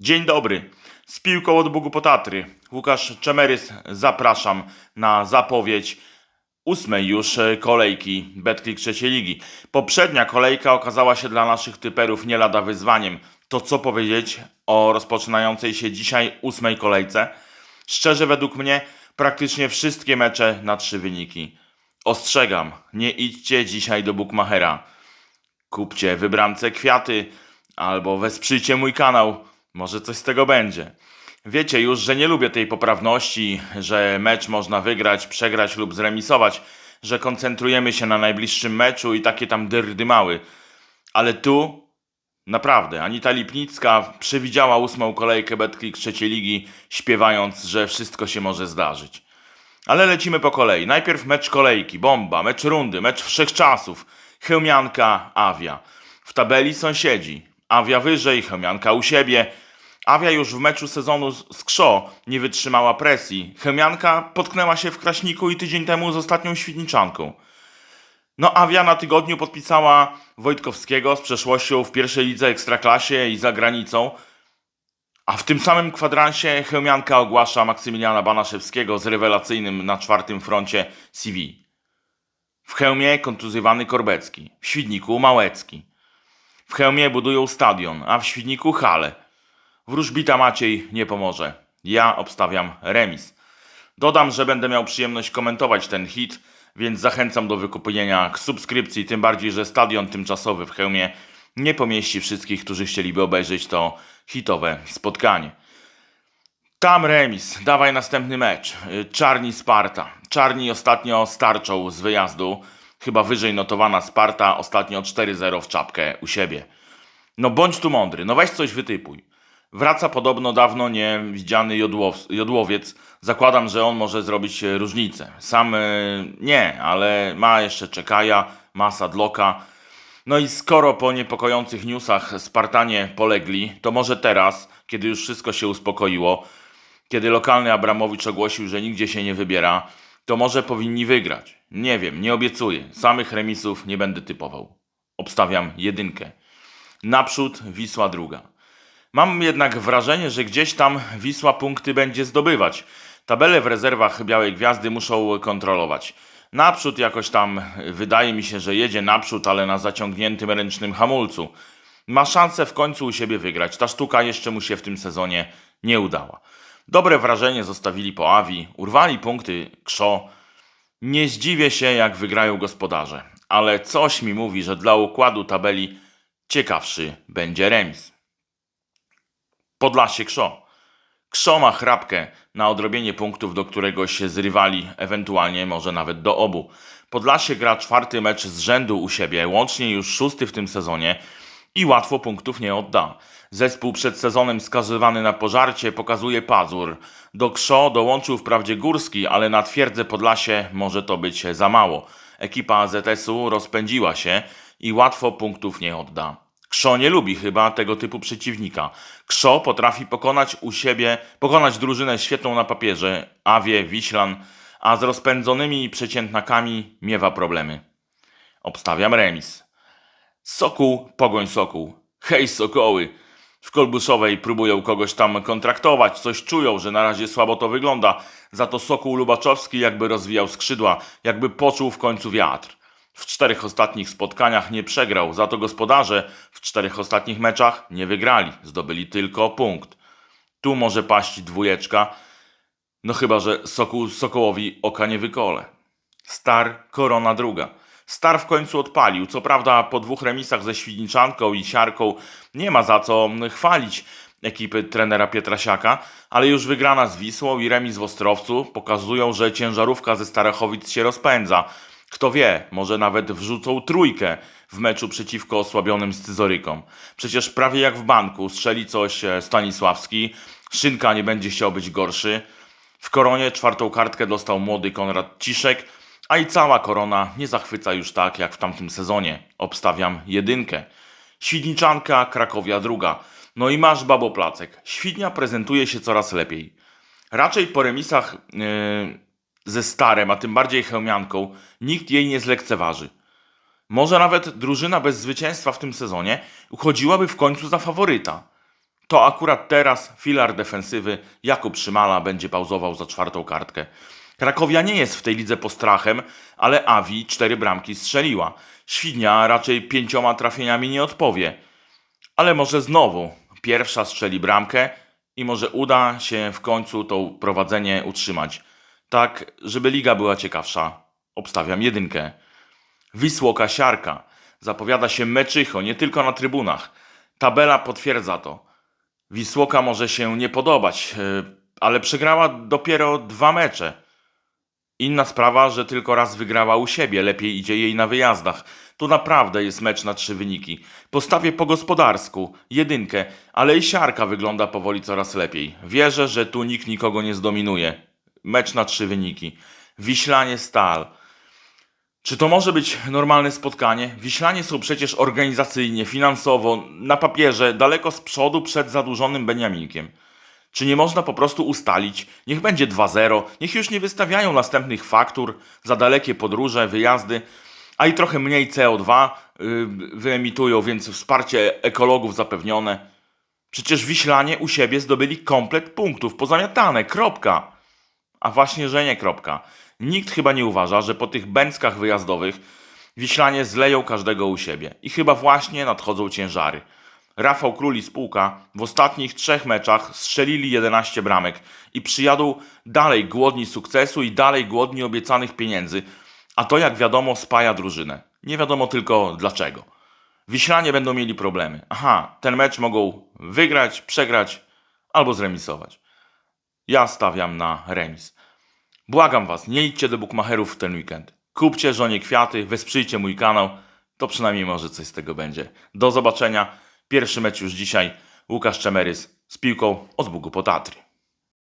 Dzień dobry. Z piłką od Bogu po Tatry. Łukasz Czemerys, zapraszam na zapowiedź ósmej już e, kolejki Betclick trzeciej ligi. Poprzednia kolejka okazała się dla naszych typerów nie lada wyzwaniem. To co powiedzieć o rozpoczynającej się dzisiaj ósmej kolejce? Szczerze według mnie praktycznie wszystkie mecze na trzy wyniki. Ostrzegam, nie idźcie dzisiaj do Bookmachera. Kupcie wybramce kwiaty albo wesprzyjcie mój kanał. Może coś z tego będzie. Wiecie już, że nie lubię tej poprawności, że mecz można wygrać, przegrać lub zremisować, że koncentrujemy się na najbliższym meczu i takie tam dyrdymały. Ale tu naprawdę Anita Lipnicka przewidziała ósmą kolejkę Betclick trzeciej ligi, śpiewając, że wszystko się może zdarzyć. Ale lecimy po kolei. Najpierw mecz kolejki, bomba, mecz rundy, mecz wszechczasów. Chełmianka, Awia. W tabeli sąsiedzi. Awia wyżej, Chełmianka u siebie. Awia już w meczu sezonu z Krzo nie wytrzymała presji. Chełmianka potknęła się w Kraśniku i tydzień temu z ostatnią Świdniczanką. No Awia na tygodniu podpisała Wojtkowskiego z przeszłością w pierwszej lidze Ekstraklasie i za granicą. A w tym samym kwadransie Chełmianka ogłasza Maksymiliana Banaszewskiego z rewelacyjnym na czwartym froncie CV. W Chełmie kontuzjowany Korbecki, w Świdniku Małecki. W Chełmie budują stadion, a w Świdniku hale. Wróżbita Maciej nie pomoże. Ja obstawiam remis. Dodam, że będę miał przyjemność komentować ten hit, więc zachęcam do wykupienia subskrypcji, tym bardziej, że stadion tymczasowy w Chełmie nie pomieści wszystkich, którzy chcieliby obejrzeć to hitowe spotkanie. Tam remis, dawaj następny mecz. Czarni Sparta. Czarni ostatnio starczą z wyjazdu. Chyba wyżej notowana Sparta, ostatnio 4-0 w czapkę u siebie. No bądź tu mądry, no weź coś wytypuj. Wraca podobno dawno nie widziany jodłow, jodłowiec. Zakładam, że on może zrobić e, różnicę. Sam e, nie, ale ma jeszcze Czekaja, ma Sadloka. No i skoro po niepokojących newsach Spartanie polegli, to może teraz, kiedy już wszystko się uspokoiło, kiedy lokalny Abramowicz ogłosił, że nigdzie się nie wybiera, to może powinni wygrać. Nie wiem, nie obiecuję. Samych remisów nie będę typował. Obstawiam jedynkę. Naprzód Wisła druga. Mam jednak wrażenie, że gdzieś tam Wisła punkty będzie zdobywać. Tabele w rezerwach Białej Gwiazdy muszą kontrolować. Naprzód jakoś tam wydaje mi się, że jedzie naprzód, ale na zaciągniętym ręcznym hamulcu. Ma szansę w końcu u siebie wygrać. Ta sztuka jeszcze mu się w tym sezonie nie udała. Dobre wrażenie zostawili po Awi, urwali punkty Krzo. Nie zdziwię się, jak wygrają gospodarze, ale coś mi mówi, że dla układu tabeli ciekawszy będzie remis. Podlasie Krzo. Krzo ma chrapkę na odrobienie punktów do któregoś z rywali, ewentualnie może nawet do obu. Podlasie gra czwarty mecz z rzędu u siebie, łącznie już szósty w tym sezonie i łatwo punktów nie odda. Zespół przed sezonem skazywany na pożarcie pokazuje pazur. Do Krzo dołączył wprawdzie Górski, ale na twierdzę Podlasie może to być za mało. Ekipa AZS-u rozpędziła się i łatwo punktów nie odda. Krzo nie lubi chyba tego typu przeciwnika. Krzo potrafi pokonać u siebie, pokonać drużynę świetną na papierze, Awie, Wiślan, a z rozpędzonymi przeciętnakami miewa problemy. Obstawiam remis. Sokół, pogoń Sokół. Hej Sokoły! W Kolbuszowej próbują kogoś tam kontraktować, coś czują, że na razie słabo to wygląda. Za to Sokół Lubaczowski jakby rozwijał skrzydła, jakby poczuł w końcu wiatr. W czterech ostatnich spotkaniach nie przegrał, za to gospodarze w czterech ostatnich meczach nie wygrali, zdobyli tylko punkt. Tu może paść dwójeczka, no chyba, że Sokołowi oka nie wykole. Star, korona druga. Star w końcu odpalił. Co prawda po dwóch remisach ze Świdniczanką i Siarką nie ma za co chwalić ekipy trenera Pietrasiaka, ale już wygrana z Wisłą i remis w Ostrowcu pokazują, że ciężarówka ze Starachowic się rozpędza. Kto wie, może nawet wrzucą trójkę w meczu przeciwko osłabionym Scyzorykom. Przecież prawie jak w banku strzeli coś e, Stanisławski, Szynka nie będzie chciał być gorszy. W koronie czwartą kartkę dostał młody Konrad Ciszek, a i cała korona nie zachwyca już tak jak w tamtym sezonie. Obstawiam jedynkę. Świdniczanka, Krakowia druga. No i masz baboplacek. Świdnia prezentuje się coraz lepiej. Raczej po remisach yy, ze Starem, a tym bardziej Chełmianką, nikt jej nie zlekceważy. Może nawet drużyna bez zwycięstwa w tym sezonie uchodziłaby w końcu za faworyta. To akurat teraz filar defensywy Jakub Szymala będzie pauzował za czwartą kartkę. Krakowia nie jest w tej lidze postrachem, ale Awi cztery bramki strzeliła. Świdnia raczej pięcioma trafieniami nie odpowie. Ale może znowu pierwsza strzeli bramkę i może uda się w końcu to prowadzenie utrzymać. Tak, żeby liga była ciekawsza. Obstawiam jedynkę. Wisłoka Siarka. Zapowiada się meczycho, nie tylko na trybunach. Tabela potwierdza to. Wisłoka może się nie podobać, yy, ale przegrała dopiero dwa mecze. Inna sprawa, że tylko raz wygrała u siebie, lepiej idzie jej na wyjazdach. Tu naprawdę jest mecz na trzy wyniki. Postawię po gospodarsku, jedynkę, ale i siarka wygląda powoli coraz lepiej. Wierzę, że tu nikt nikogo nie zdominuje. Mecz na trzy wyniki. Wiślanie Stal. Czy to może być normalne spotkanie? Wiślanie są przecież organizacyjnie, finansowo, na papierze daleko z przodu przed zadłużonym Beniaminkiem. Czy nie można po prostu ustalić, niech będzie 2-0, niech już nie wystawiają następnych faktur za dalekie podróże, wyjazdy, a i trochę mniej CO2 yy, wyemitują, więc wsparcie ekologów zapewnione. Przecież Wiślanie u siebie zdobyli komplet punktów, pozamiatane, kropka. A właśnie, że nie kropka. Nikt chyba nie uważa, że po tych bęckach wyjazdowych Wiślanie zleją każdego u siebie. I chyba właśnie nadchodzą ciężary. Rafał Król i spółka w ostatnich trzech meczach strzelili 11 bramek i przyjadą dalej głodni sukcesu i dalej głodni obiecanych pieniędzy, a to jak wiadomo spaja drużynę. Nie wiadomo tylko dlaczego. Wiślanie będą mieli problemy. Aha, ten mecz mogą wygrać, przegrać albo zremisować. Ja stawiam na remis. Błagam was, nie idźcie do bukmacherów w ten weekend. Kupcie żonie kwiaty, wesprzyjcie mój kanał, to przynajmniej może coś z tego będzie. Do zobaczenia. Pierwszy mecz już dzisiaj. Łukasz Czemerys z piłką od Bugu po Tatry.